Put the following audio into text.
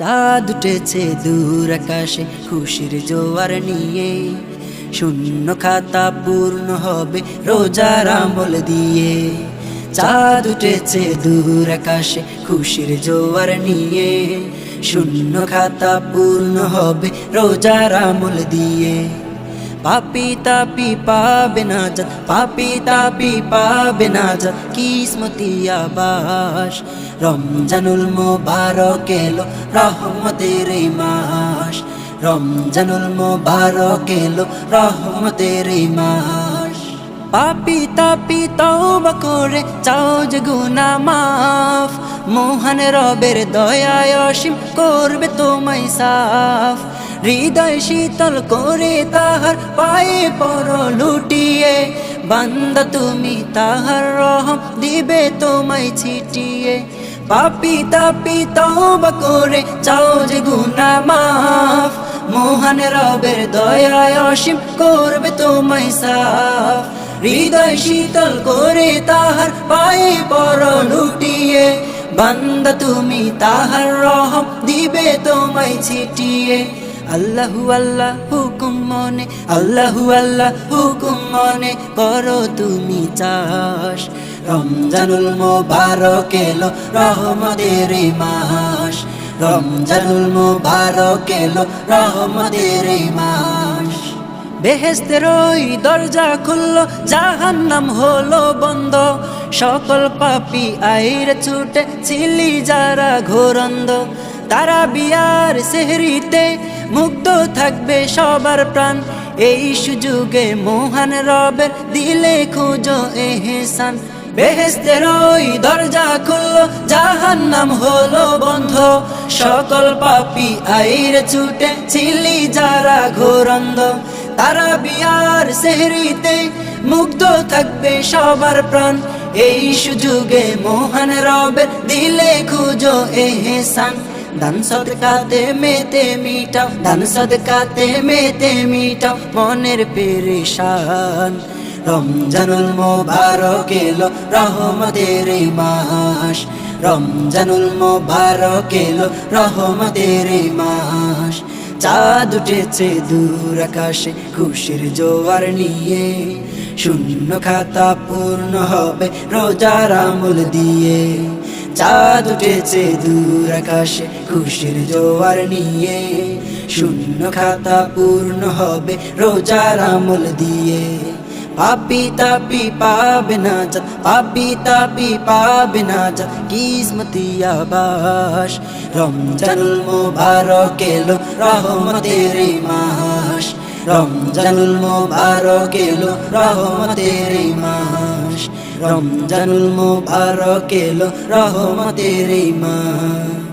চাঁদ উঠেছে দূর আকাশে, খুশির জোয়ার নিয়ে। শূন্য খাতা পূর্ণ হবে রোজার আমল দিয়ে। চাঁদ উঠেছে দূর আকাশে, খুশির জোয়ার নিয়ে। শূন্য খাতা পূর্ণ হবে রোজার আমল দিয়ে। পাপি তাপি পাবে না যা পাপি তাপি পাবে না যা কিসমতি আবাস রমজানুল মোবারক এলো রহমতের মাস রমজানুল মোবারক এলো রহমতের মাস পাপি তাপি তওবা করে চাও যে মাফ মোহন রবের দয়ায় অসীম করবে তোমায় সাফ হৃদয় শীতল করে তাহার পায়ে পর লুটিয়ে, বান্দা তুমি তাহার রহম দিবে তোমায় ছিটিয়ে। পাপি তাপি তওবা করে চাও যে গুনা মাফ, মোহন রবের দয়ায় অসীম করবে তোমায় সাফ। হৃদয় শীতল করে তাহার পায়ে পর লুটিয়ে, বান্দা তুমি তাহার রহম দিবে তোমায় ছিটিয়ে। আল্লাহু আল্লাহ হুকুম মনে, আল্লাহু আল্লাহ হুকুম মনে, করো তুমি চাস রমজানুল মোবারক এলো রহমতের এই মাস। রমজানুল মোবারক এলো রহমতের এই মাস। বেহেস্তের ওই দরজা খুললো, জাহান্নাম হলো বন্ধ। সকল পাপি আইর ছুটে ছিলি যারা ঘোরন্দ তারা বিয়ার সেহরিতে মুগ্ধ থাকবে সবার প্রাণ। এই সুযোগে মোহন রবের দিলে খুঁজো এহেসান। বেহেস্তের ওই দরজা খুললো, জাহান্নাম হলো বন্ধ। সকল পাপি আইর ছুটে ছিলি যারা ঘোরন্দ। তারা বিয়ার সেহরিতে মুগ্ধ থাকবে সবার প্রাণ। এই সুযোগে মোহন রবের দিলে খুঁজো এহেসান। দান সদকাতে মেতে মিটাও দান সদকাতে মেতে মিটাও মনের পেরেশান রমজানুল মোবারক এলো রহমতের মাস রমজানুল মোবারক এলো রহমতের মাস চাঁদ উঠেছে দূর আকাশে খুশির জোয়ার নিয়ে শূন্য খাতা পূর্ণ হবে রোজার আমল দিয়ে চাঁদ উঠেছে দূর আকাশে, খুশির জোয়ার নিয়ে। শূন্য খাতা পূর্ণ হবে রোজার আমল দিয়ে। পাপি তাপি পাবে না যা পাপি তাপি পাবে না যা কিসমতি আবাস। রমজানুল মোবারক এলো রহমতের মাস। রমজানুল মোবারক এলো রহমতের মাস। রমজানুল মোবারক এলো রহমতের এই মাস